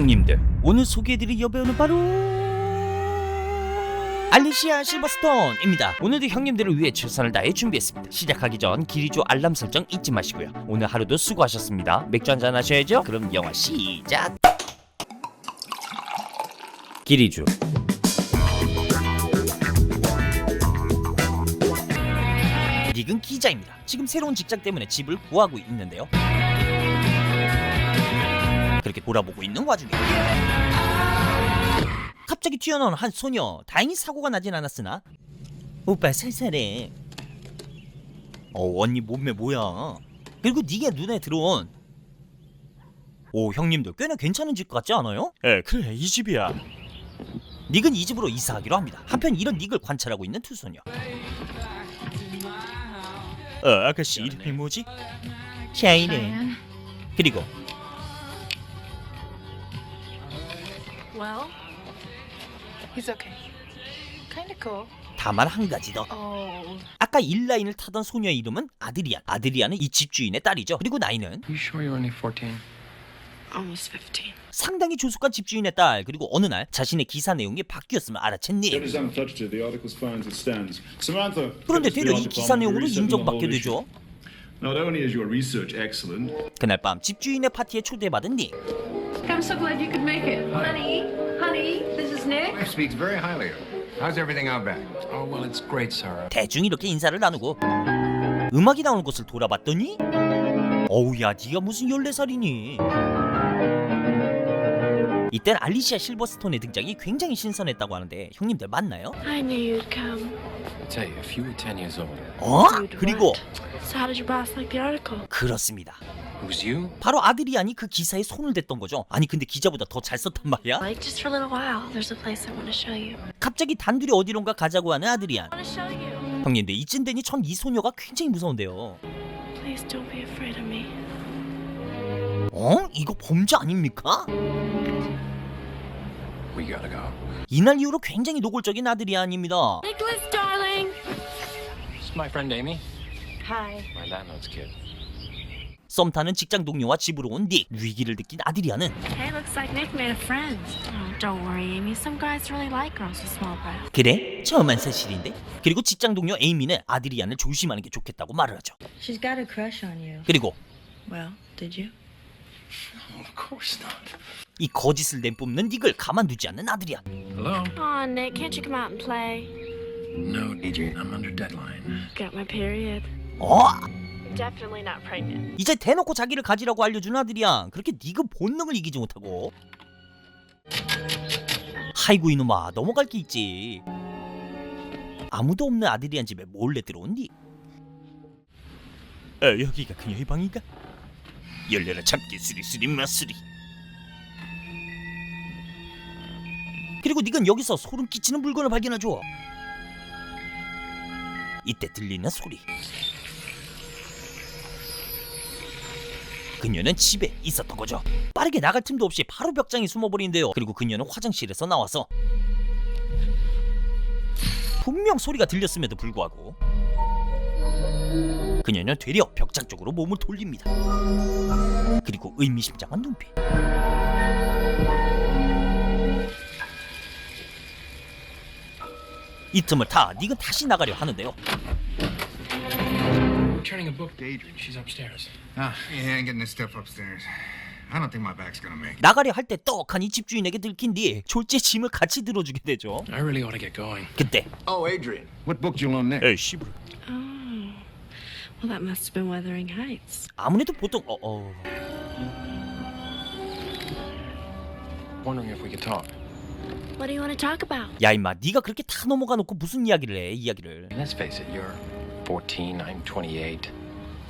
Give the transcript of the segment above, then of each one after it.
형님들 오늘 소개해드릴 여배우는 바로 알리시아 실버스톤입니다. 오늘도 형님들을 위해 최선을 다해 준비했습니다. 시작하기 전 기리조 알람 설정 잊지 마시고요. 오늘 하루도 수고하셨습니다. 맥주 한잔 하셔야죠. 그럼 영화 시작. 기리주 닉은 기자입니다. 지금 새로운 직장 때문에 집을 구하고 있는데요. 그렇게 돌아보고 있는 와중에 갑자기 튀어나온 한 소녀 다행히 사고가 나진 않았으나 오빠 살살해. 어 언니 몸매 뭐야? 그리고 니가 눈에 들어온 오 형님들 꽤나 괜찮은 집 같지 않아요? 에 그래 이 집이야. 닉은 이 집으로 이사하기로 합니다. 한편 이런 닉을 관찰하고 있는 두 소녀. 어 아가씨 이름이 뭐지? 샤이네. 그리고 Well, he's okay. Kinda cool. 다만 한 가지 더 Oh, 아까 인라인을 타던 소녀의 이름은 아드리안. 아드리안은 이 집주인의 딸이죠. 그리고 나이는 You sure you're only 14? almost 15. 상당히 조숙한 집주인의 딸. 그리고 어느 날 자신의 기사 내용이 바뀌었음을 알아챘니? It is untouched. The article finds it stands. Samantha. 그런데 되려 the 이 기사 내용으로 인정받게. 되죠. Not only is your research excellent, 그날 밤 집주인의 파티에 초대받은 니. I'm so glad you could make it. Honey, honey, this is Nick. Wife speaks very highly of you. How's everything out back? Oh, well, it's great, Sarah. 대충 이렇게 인사를 나누고 음악이 나오는 곳을 돌아봤더니 어우 야 네가 무슨 14살이니 이땐 알리시아 실버스톤의 등장이 굉장히 신선했다고 하는데 형님들 맞나요? I knew you'd come. I tell you, if you were 10 years older, 어? 그리고? So how did your boss like the article? 그렇습니다? 바로 아드리안이 그 기사에 손을 댔던 거죠. 아니 근데 기자보다 더 잘 썼단 말이야. Like just for a little while. There's a place I want to show you. 갑자기 단둘이 어디론가 가자고 하는 아드리안. I want to show you. 형님들 이쯤 되니 전 이 소녀가 굉장히 무서운데요. Please don't be afraid of me. 어? 이거 범죄 아닙니까? We gotta go. 이날 이후로 굉장히 노골적인 아드리안입니다. Nicholas, darling. This is my friend Amy. Hi. My landlord's kid. 썸 타는 직장 동료와 집으로 온뒤 위기를 느낀 아드리안은 Hey, looks like Nick made a friend. Oh, don't worry, Amy. Some guys really like girls with small breasts. 그래? 처음 한 사실인데? 그리고 직장 동료 에이미는 아드리안을 조심하는 게 좋겠다고 말을 하죠. She's got a crush on you. 그리고 Well, did you? Of course not. 이 거짓을 내뿜는 닉을 가만두지 않는 아드리안. Hello? Aw, Nick, can't you come out and play? No, Adrian, I'm under deadline. Got my period. 어? Definitely not pregnant. 이제 대놓고 자기를 가지라고 알려준 아들이야. 그렇게 니가 본능을 이기지 못하고. 하이고 이놈아 넘어갈 게 있지. 아무도 없는 아들이한 집에 몰래 들어온 니. 어, 여기가 그녀의 방인가? 열려라 참깨 수리수리 맛수리. 그리고 니건 여기서 소름 끼치는 물건을 발견하죠. 이때 들리는 소리. 그녀는 집에 있었던 거죠. 빠르게 나갈 틈도 없이 바로 벽장에 숨어버린대요. 그리고 그녀는 화장실에서 나와서 분명 소리가 들렸음에도 불구하고 그녀는 되려 벽장 쪽으로 몸을 돌립니다. 그리고 의미심장한 눈빛. 이 틈을 타 니가 다시 나가려 하는데요. Returning a book to Adrian. She's upstairs. Ah, yeah, I'm getting this stuff upstairs. I don't think my back's gonna make it. 나가려 할 때 떡하니 집주인에게 들킨 뒤 졸제 짐을 같이 들어주게 되죠. I really ought to get going. 그때 Oh, Adrian. What book did you loan Nick? 에이 씨부르 Oh. Well, that must have been Wuthering Heights. 아무래도 보통 어, 어. Wondering if we could talk. What do you want to talk about? 야 임마 네가 그렇게 다 넘어가 놓고 무슨 이야기를 해 이야기를 let's face it, you're 14, I'm 28.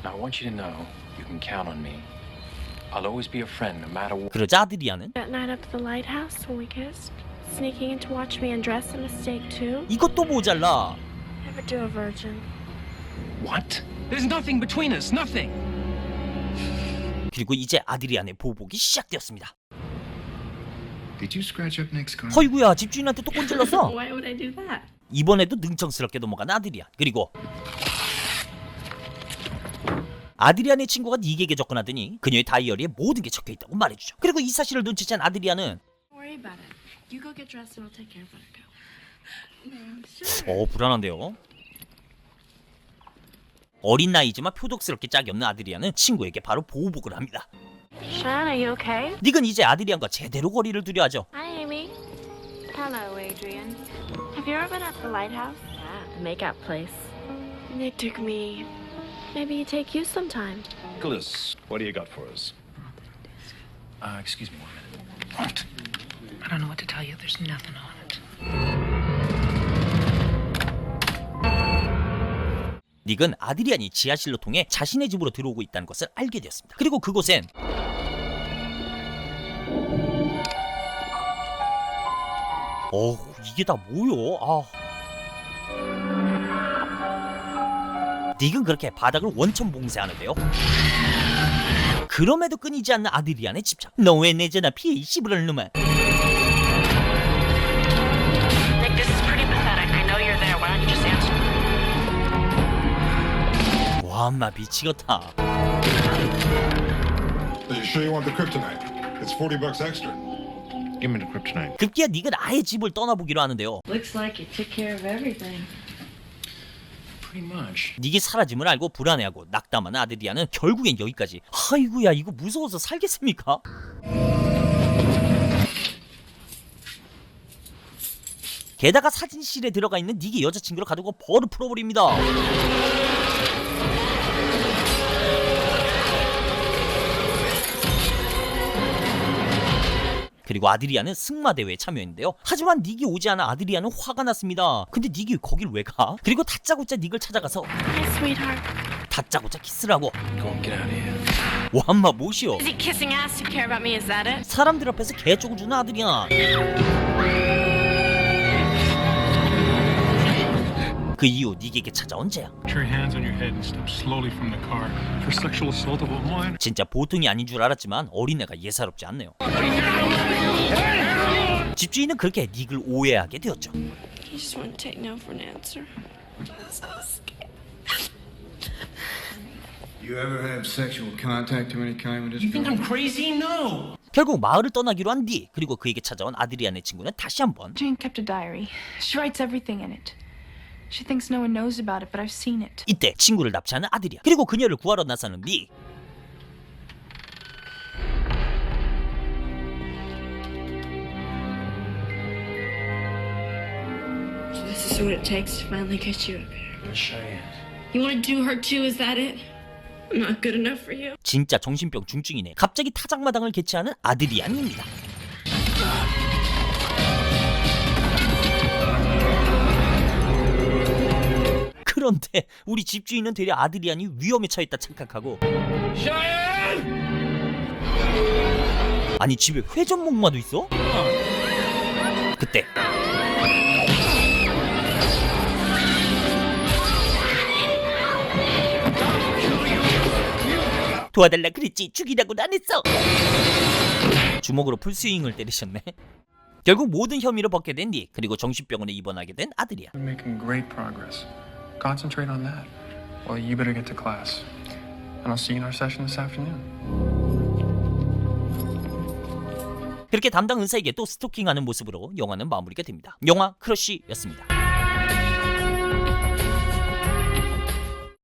Now, I want you to know you can count on me. I'll always be a friend, no matter what. 그러자 아드리아는 That night up at the lighthouse when we kissed? Sneaking in to watch me undress a mistake, too? 이것도 모자라 Never do a virgin. What? There's nothing between us, nothing. 그리고 이제 아드리안의 보복이 시작되었습니다 Did you scratch up Nick's car? 허이구야 집주인한테 또 꼰질렀어 Why would I do that? 이번에도 능청스럽게 넘어간 아드리안 그리고 아드리안의 친구가 닉에게 접근하더니 그녀의 다이어리에 모든 게 적혀 있다고 말해주죠. 그리고 이 사실을 눈치챈 아드리안은 Don't worry about it. You go get dressed and I'll take care of Buttercup. 어 불안한데요. 어린 나이지만 표독스럽게 짝이 없는 아드리안은 친구에게 바로 보호복을 합니다. 닉은 이제 아드리안과 제대로 거리를 두려 하죠. Hi, Amy. Hello, Adrian. Have you ever been at the lighthouse? Yeah, the makeout place. Nick took me. Maybe you take you sometime. Nicholas, what do you got for us? Uh, excuse me one minute. What? I don't know what to tell you. There's nothing on it. 닉은 아드리안이 지하실로 통해 자신의 집으로 들어오고 있다는 것을 알게 되었습니다. 그리고 그곳엔 어 이게 다 뭐요? 아. 닉은 그렇게 바닥을 원천 봉쇄하는데요. 그럼에도 끊이지 않는 아드리안의 집착. 너 왜 내 전화 피해 이 씨부랄 놈아. 와, 엄마 미치겠다. Are you sure you want the kryptonite? It's 40 bucks extra. Give me the kryptonite. 급기야 닉은 아예 집을 떠나보기로 하는데요. Looks like you took care of everything. Pretty much. 닉이 사라짐을 알고 불안해하고 낙담하는 아드리아는 결국엔 여기까지 아이고야 이거 무서워서 살겠습니까? 게다가 사진실에 들어가 있는 닉의 여자친구를 가두고 벌을 풀어버립니다 그리고 아드리아는 승마 대회에 참여했는데요. 하지만 닉이 오지 않아 아드리아는 화가 났습니다. 근데 닉이 거길 왜 가? 그리고 다짜고짜 닉을 찾아가서. 다짜고짜 키스를 하고 Go on, get out of here. 와엄마 뭐시오? Is he kissing ass to care about me? Is that it? 사람들 앞에서 개쪽을 주는 아들이야. 그 이후 닉에게 찾아온 minor. 진짜 보통이 아닌 줄 알았지만 어린애가 예사롭지 않네요. 집주인은 그렇게 닉을 오해하게 되었죠. You just to take no for an answer. You ever have sexual contact of any kind with this girl? I'm crazy? No. 결국 마을을 떠나기로 한 뒤 그리고 그에게 찾아온 아드리안의 친구는 다시 한번 Jane kept a diary. She writes everything in it. She thinks no one knows about it, but I've seen it. 이때 친구를 납치하는 아들이야. 그리고 그녀를 구하러 나서는 닉. Is what it takes to finally get you up here. Where's Cheyenne? You want to do her too? Is that it? I'm not good enough for you. 진짜 정신병 중증이네. 갑자기 타작마당을 개최하는 아드리안입니다. 그런데 우리 집주인은 되려 아드리안이 위험에 처했다 착각하고 아니 집에 회전 목마도 있어? 그때 도와달라 그랬지 죽이라고는 안 했어 주먹으로 풀스윙을 때리셨네 결국 모든 혐의를 벗게 된니 그리고 정신병원에 입원하게 된 아들이야 We're making great progress. Concentrate on that. Well, you better get to class. And I'll see you in our session this afternoon. 그렇게 담당 의사에게 또 스토킹하는 모습으로 영화는 마무리가 됩니다 영화 크러쉬였습니다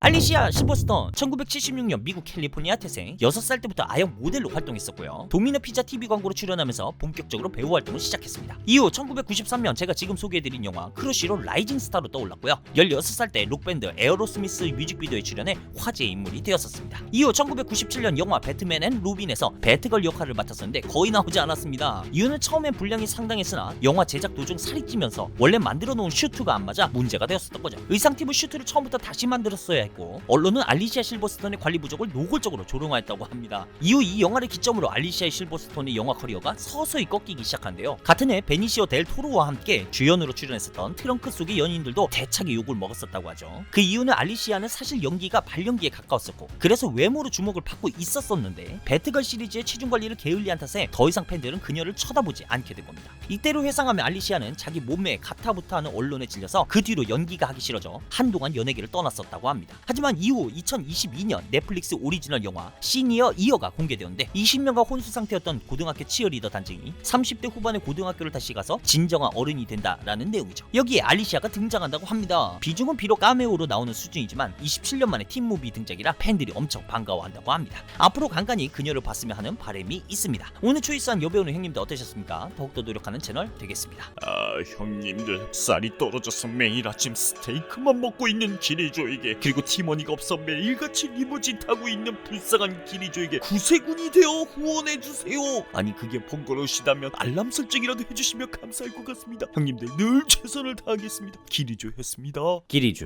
알리시아 실버스톤 1976년 미국 캘리포니아 태생 6살 때부터 아역 모델로 활동했었고요. 도미노 피자 TV 광고로 출연하면서 본격적으로 배우 활동을 시작했습니다. 이후 1993년 제가 지금 소개해드린 영화 크러쉬로 라이징 스타로 떠올랐고요. 16살 때 록밴드 에어로스미스 뮤직비디오에 출연해 화제의 인물이 되었었습니다. 이후 1997년 영화 배트맨 앤 로빈에서 배트걸 역할을 맡았었는데 거의 나오지 않았습니다. 이유는 처음엔 분량이 상당했으나 영화 제작 도중 살이 찌면서 원래 만들어 놓은 슈트가 안 맞아 문제가 되었었던 거죠. 의상팀은 슈트를 처음부터 다시 만들었어야 했고 언론은 알리시아 실버스톤의 관리 부족을 노골적으로 조롱하였다고 합니다. 이후 이 영화를 기점으로 알리시아 실버스톤의 영화 커리어가 서서히 꺾이기 시작한데요. 같은 해 베니시오 델 토로와 함께 주연으로 출연했었던 트렁크 속의 연인들도 대차게 욕을 먹었었다고 하죠. 그 이유는 알리시아는 사실 연기가 발연기에 가까웠었고 그래서 외모로 주목을 받고 있었었는데 배트걸 시리즈의 체중 관리를 게을리한 탓에 더 이상 팬들은 그녀를 쳐다보지 않게 된 겁니다. 이때로 회상하면 알리시아는 자기 몸매에 가타부타하는 언론에 질려서 그 뒤로 연기가 하기 싫어져 한동안 연예계를 떠났었다고 합니다. 하지만 이후 2022년 넷플릭스 오리지널 영화 시니어 이어가 공개되었는데 20년간 혼수 상태였던 고등학교 치어리더 단장이 30대 후반의 고등학교를 다시 가서 진정한 어른이 된다라는 내용이죠. 여기에 알리시아가 등장한다고 합니다. 비중은 비록 까메오로 나오는 수준이지만 27년 만에 팀무비 등장이라 팬들이 엄청 반가워한다고 합니다. 앞으로 간간히 그녀를 봤으면 하는 바람이 있습니다. 오늘 초이스한 여배우는 형님들 어떠셨습니까? 더욱더 노력하는 채널 되겠습니다. 아 형님들 쌀이 떨어져서 매일 아침 스테이크만 먹고 있는 기리조에게 그리고 팀원이가 없어 매일같이 리무진 타고 있는 불쌍한 기리조에게 구세군이 되어 후원해주세요. 아니 그게 번거로우시다면 알람 설정이라도 해주시면 감사할 것 같습니다. 형님들 늘 최선을 다하겠습니다. 기리조였습니다. 기리주